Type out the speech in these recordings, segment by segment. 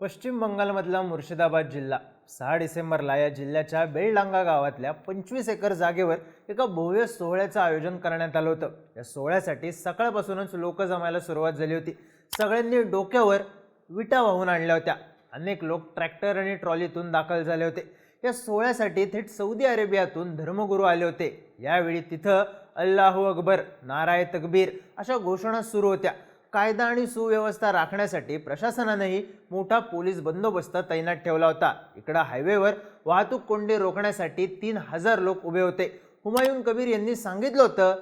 पश्चिम बंगालमधला मुर्शिदाबाद जिल्हा. सहा डिसेंबरला या जिल्ह्याच्या बेलडांगा गावातल्या पंचवीस एकर जागेवर एका भव्य सोहळ्याचं आयोजन करण्यात आलं होतं. या सोहळ्यासाठी सकाळपासूनच लोक जमायला सुरुवात झाली होती. सगळ्यांनी डोक्यावर विटा वाहून आणल्या होत्या. अनेक लोक ट्रॅक्टर आणि ट्रॉलीतून दाखल झाले होते. या सोहळ्यासाठी थेट सौदी अरेबियातून धर्मगुरू आले होते. यावेळी तिथं अल्लाहू अकबर नाराय तकबीर अशा घोषणा सुरू होत्या. कायदा आणि सुव्यवस्था राखण्यासाठी प्रशासनानंही मोठा पोलीस बंदोबस्त तैनात ठेवला होता. इकडं हायवेवर वाहतूक कोंडी रोखण्यासाठी तीन हजार लोक उभे होते. हुमायून कबीर यांनी सांगितलं होतं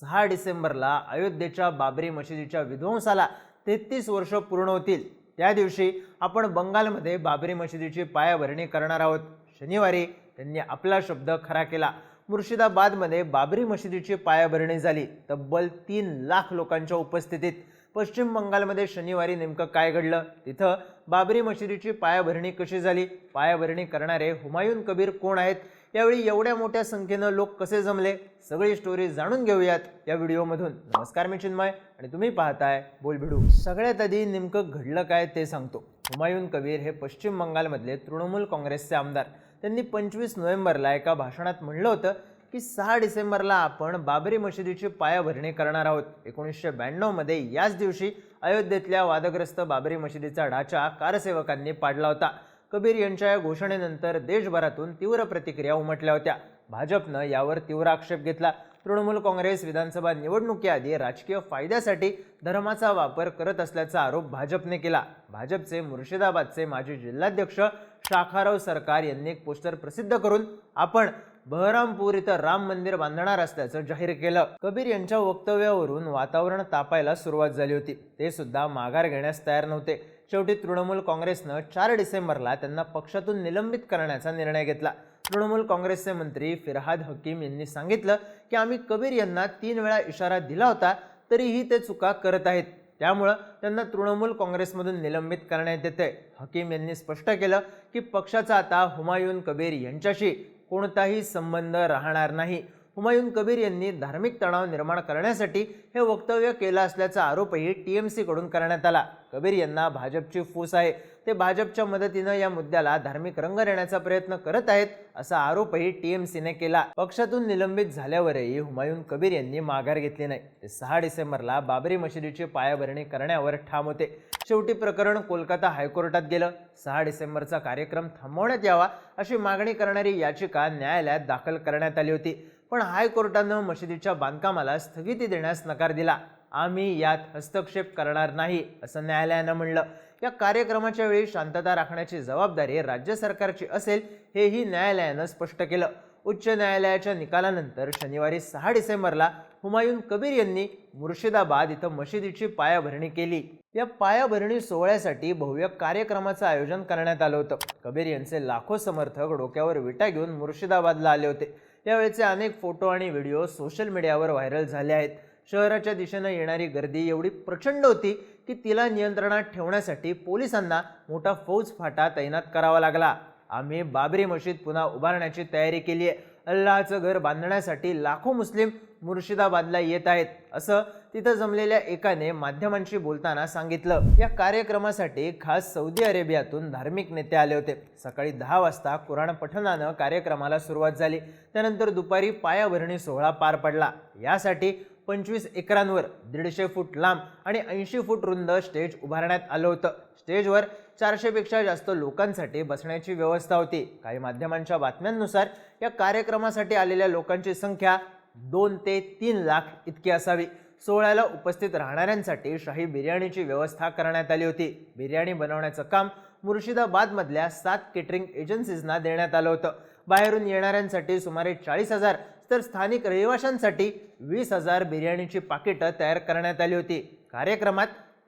सहा डिसेंबरला अयोध्येच्या बाबरी मशिदीच्या विध्वंसाला तेहतीस वर्ष पूर्ण होतील. त्या दिवशी आपण बंगालमध्ये बाबरी मशिदीची पायाभरणी करणार आहोत. शनिवारी त्यांनी आपला शब्द खरा केला. मुर्शिदाबादमध्ये बाबरी मशिदीची पायाभरणी झाली. तब्बल तीन लाख लोकांच्या उपस्थितीत पश्चिम बंगालमध्ये शनिवारी नेमकं काय घडलं? तिथं बाबरी मशिदीची पायाभरणी कशी झाली? पायाभरणी करणारे हुमायून कबीर कोण आहेत? यावेळी एवढ्या मोठ्या संख्येनं लोक कसे जमले? सगळी स्टोरी जाणून घेऊयात या व्हिडिओमधून. नमस्कार मी चिन्मय आणि तुम्ही पाहताय बोलभिडू सगळ्यात आधी नेमकं घडलं काय ते सांगतो. हुमायून कबीर हे पश्चिम बंगालमधले तृणमूल काँग्रेसचे आमदार. त्यांनी पंचवीस नोव्हेंबरला एका भाषणात म्हणलं होतं की सहा डिसेंबरला आपण बाबरी मशिदीची पायाभरणी करणार आहोत. एकोणीसशे ब्याण्णवमध्ये याच दिवशी अयोध्येतल्या वादग्रस्त बाबरी मशिदीचा ढाचा कारसेवकांनी पाडला होता. कबीर यांच्या या घोषणेनंतर देशभरातून तीव्र प्रतिक्रिया उमटल्या होत्या. भाजपनं यावर तीव्र आक्षेप घेतला. तृणमूल काँग्रेस विधानसभा निवडणुकीआधी राजकीय फायद्यासाठी धर्माचा वापर करत असल्याचा आरोप भाजपने केला. भाजपचे मुर्शिदाबादचे माजी जिल्हाध्यक्ष शाखाराव सरकार यांनी एक पोस्टर प्रसिद्ध करून आपण बहरामपूर इथं राम मंदिर बांधणार असल्याचं जाहीर केलं. कबीर यांच्या वक्तव्यावरून वातावरण तापायला सुरुवात झाली होती. ते सुद्धा माघार घेण्यास तयार नव्हते. शेवटी तृणमूल काँग्रेसनं चार डिसेंबरला त्यांना पक्षातून निलंबित करण्याचा निर्णय घेतला. तृणमूल काँग्रेसचे मंत्री फिरहाद हकीम यांनी सांगितलं की आम्ही कबीर यांना तीन वेळा इशारा दिला होता तरीही ते चुका करत आहेत. त्यामुळं त्यांना तृणमूल काँग्रेसमधून निलंबित करण्यात येते हकीम यांनी स्पष्ट केलं की पक्षाचा आता हुमायून कबीर यांच्याशी कोणताही संबंध राहणार नाही. हुमायून कबीर यांनी धार्मिक तणाव निर्माण करण्यासाठी हे वक्तव्य केलं असल्याचा आरोपही टी एम सीकडून करण्यात आला. कबीर यांना भाजपची फूस आहे. ते भाजपच्या मदतीनं या मुद्द्याला धार्मिक रंग देण्याचा प्रयत्न करत आहेत असा आरोपही टी एम सीने केला. पक्षातून निलंबित झाल्यावरही हुमायून कबीर यांनी माघार घेतली नाही. ते सहा डिसेंबरला बाबरी मशिदीची पायाभरणी करण्यावर ठाम होते. शेवटी प्रकरण कोलकाता हायकोर्टात गेलं. सहा डिसेंबरचा कार्यक्रम थांबवण्यात यावा अशी मागणी करणारी याचिका न्यायालयात दाखल करण्यात आली होती. पण हायकोर्टानं मशिदीच्या बांधकामाला स्थगिती देण्यास नकार दिला. आम्ही यात हस्तक्षेप करणार नाही असं न्यायालयानं म्हणलं. या कार्यक्रमाच्या वेळी शांतता राखण्याची जबाबदारी राज्य सरकारची असेल हेही न्यायालयानं स्पष्ट केलं. उच्च न्यायालयाच्या निकालानंतर शनिवारी सहा डिसेंबरला हुमायून कबीर यांनी मुर्शिदाबाद इथं मशिदीची पायाभरणी केली. या पायाभरणी सोहळ्यासाठी भव्य कार्यक्रमाचं आयोजन करण्यात आलं होतं. कबीर यांचे लाखो समर्थक डोक्यावर विटा घेऊन मुर्शिदाबादला आले होते. यावेळेचे अनेक फोटो आणि व्हिडिओ सोशल मीडियावर व्हायरल झाले आहेत. शहराच्या दिशेनं येणारी गर्दी एवढी प्रचंड होती की तिला नियंत्रणात ठेवण्यासाठी पोलिसांना मोठा फौज फाटा तैनात करावा लागला. आम्ही बाबरी मशीद पुन्हा उभारण्याची तयारी केली आहे. अल्लाचं घर बांधण्यासाठी लाखो मुस्लिम मुर्शिदाबादला येत आहेत. असं तिथं जमलेल्या एकाने माध्यमांशी बोलताना सांगितलं. या कार्यक्रमासाठी खास सौदी अरेबियातून धार्मिक नेते आले होते. सकाळी दहा वाजता कुराण पठणानं कार्यक्रमाला सुरुवात झाली. त्यानंतर दुपारी पायाभरणी सोहळा पार पडला. यासाठी पंचवीस एकरांवर दीडशे फूट लांब आणि ऐंशी फूट रुंद स्टेज उभारण्यात आलं होतं. स्टेजवर चारशेपेक्षा जास्त लोकांसाठी बसण्याची व्यवस्था होती. काही माध्यमांच्या बातम्यांनुसार या कार्यक्रमासाठी आलेल्या लोकांची संख्या दोन ते तीन लाख इतकी असावी. सोहळ्याला उपस्थित राहणाऱ्यांसाठी शाही बिर्याणीची व्यवस्था करण्यात आली होती. बिर्याणी बनवण्याचं काम मुर्शिदाबादमधल्या सात केटरिंग एजन्सीजना देण्यात आलं होतं. बाहेरून येणाऱ्यांसाठी सुमारे चाळीस हजार तर स्थानिक रहिवाशांसाठी वीस हजार बिर्याणीची पाकिटं तयार करण्यात आली होती. कार्यक्रमात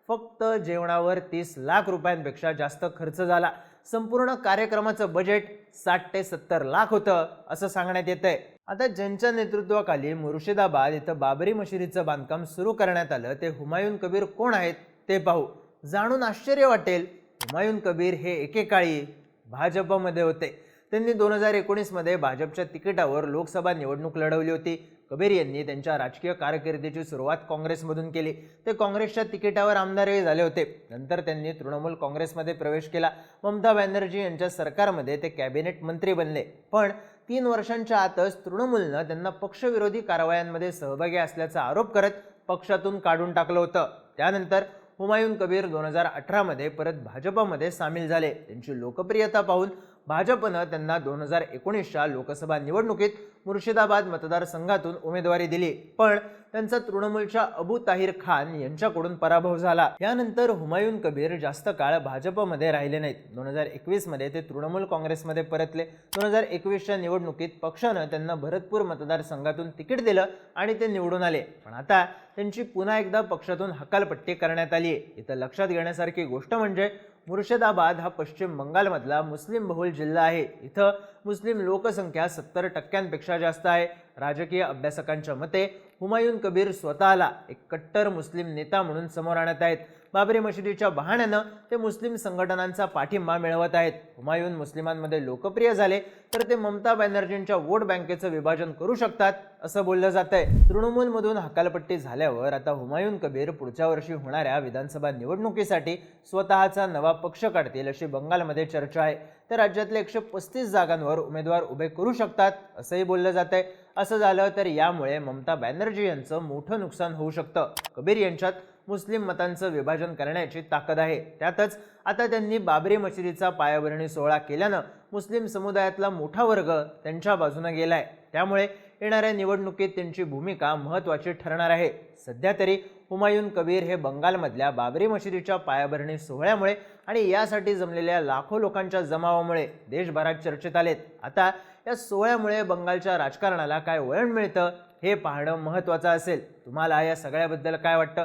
फक्त जेवणावर तीस लाख रुपयांपेक्षा जास्त खर्च झाला. संपूर्ण कार्यक्रमाचं बजेट साठ ते सत्तर लाख होतं असं सांगण्यात येत आहे आता ज्यांच्या नेतृत्वाखाली मुर्शिदाबाद इथं बाबरी मशिदीचं बांधकाम सुरू करण्यात आलं ते हुमायून कबीर कोण आहेत ते पाहू. जाणून आश्चर्य वाटेल हुमायून कबीर हे एकेकाळी भाजपमध्ये होते. त्यांनी दोन हजार एकोणीसमध्ये भाजपच्या तिकिटावर लोकसभा निवडणूक लढवली होती. कबीर यांनी त्यांच्या राजकीय कारकिर्दीची सुरुवात काँग्रेसमधून केली. ते काँग्रेसच्या तिकिटावर आमदारही झाले होते. नंतर त्यांनी तृणमूल काँग्रेसमध्ये प्रवेश केला. ममता बॅनर्जी यांच्या सरकारमध्ये ते कॅबिनेट मंत्री बनले. पण तीन वर्षांच्या आतच तृणमूलनं त्यांना पक्षविरोधी कारवायांमध्ये सहभागी असल्याचा आरोप करत पक्षातून काढून टाकलं होतं. त्यानंतर हुमायून कबीर दोन हजार अठरामध्ये परत भाजपामध्ये सामील झाले. त्यांची लोकप्रियता पाहून भाजपनं त्यांना दोन हजार एकोणीसच्या लोकसभा निवडणुकीत मुर्शिदाबाद मतदारसंघातून उमेदवारी दिली. पण त्यांचा तृणमूलच्या अबू ताहिर खान यांच्याकडून पराभव झाला. यानंतर हुमायून कबीर जास्त काळ भाजपमध्ये राहिले नाहीत. दोन हजार एकवीसमध्ये ते तृणमूल काँग्रेसमध्ये परतले. दोन हजार एकवीसच्या निवडणुकीत पक्षानं त्यांना भरतपूर मतदारसंघातून तिकीट दिलं आणि ते निवडून आले. पण आता त्यांची पुन्हा एकदा पक्षातून हकालपट्टी करण्यात आली आहे इथं लक्षात घेण्यासारखी गोष्ट म्हणजे मुर्शिदाबाद हा पश्चिम बंगालमधला मुस्लिम बहुल जिल्हा आहे. इथं मुस्लिम लोकसंख्या सत्तर टक्क्यांपेक्षा जास्त आहे. राजकीय अभ्यासकांच्या मते हुमायून कबीर स्वतःला एक कट्टर मुस्लिम नेता म्हणून समोर आणत आहेत. बाबरी मशिदीच्या बहाण्यानं ते मुस्लिम संघटनांचा पाठिंबा मिळवत आहेत. हुमायून मुस्लिमांमध्ये लोकप्रिय झाले तर ते ममता बॅनर्जींच्या वोट बँकेचं विभाजन करू शकतात असं बोललं जात आहे तृणमूलमधून हकालपट्टी झाल्यावर आता हुमायून कबीर पुढच्या वर्षी होणाऱ्या विधानसभा निवडणुकीसाठी स्वतःचा नवा पक्ष काढतील अशी बंगालमध्ये चर्चा आहे. तर राज्यातले एकशे पस्तीस जागांवर उमेदवार उभे करू शकतात असंही बोललं जात आहे असं झालं तर यामुळे ममता बॅनर्जी यांचं मोठं नुकसान होऊ शकतं. कबीर यांच्यात मुस्लिम मतांचं विभाजन करण्याची ताकद आहे. त्यातच आता त्यांनी बाबरी मशिदीचा पायाभरणी सोहळा केल्यानं मुस्लिम समुदायातला मोठा वर्ग त्यांच्या बाजूने गेलाय. त्यामुळे येणाऱ्या निवडणुकीत त्यांची भूमिका महत्त्वाची ठरणार आहे. सध्या तरी हुमायून कबीर हे बंगालमधल्या बाबरी मशिदीच्या पायाभरणी सोहळ्यामुळे आणि यासाठी जमलेल्या लाखो लोकांच्या जमावामुळे देशभरात चर्चेत आलेत. आता या सोहळ्यामुळे बंगालच्या राजकारणाला काय वळण मिळतं हे पाहणं महत्त्वाचं असेल. तुम्हाला या सगळ्याबद्दल काय वाटतं?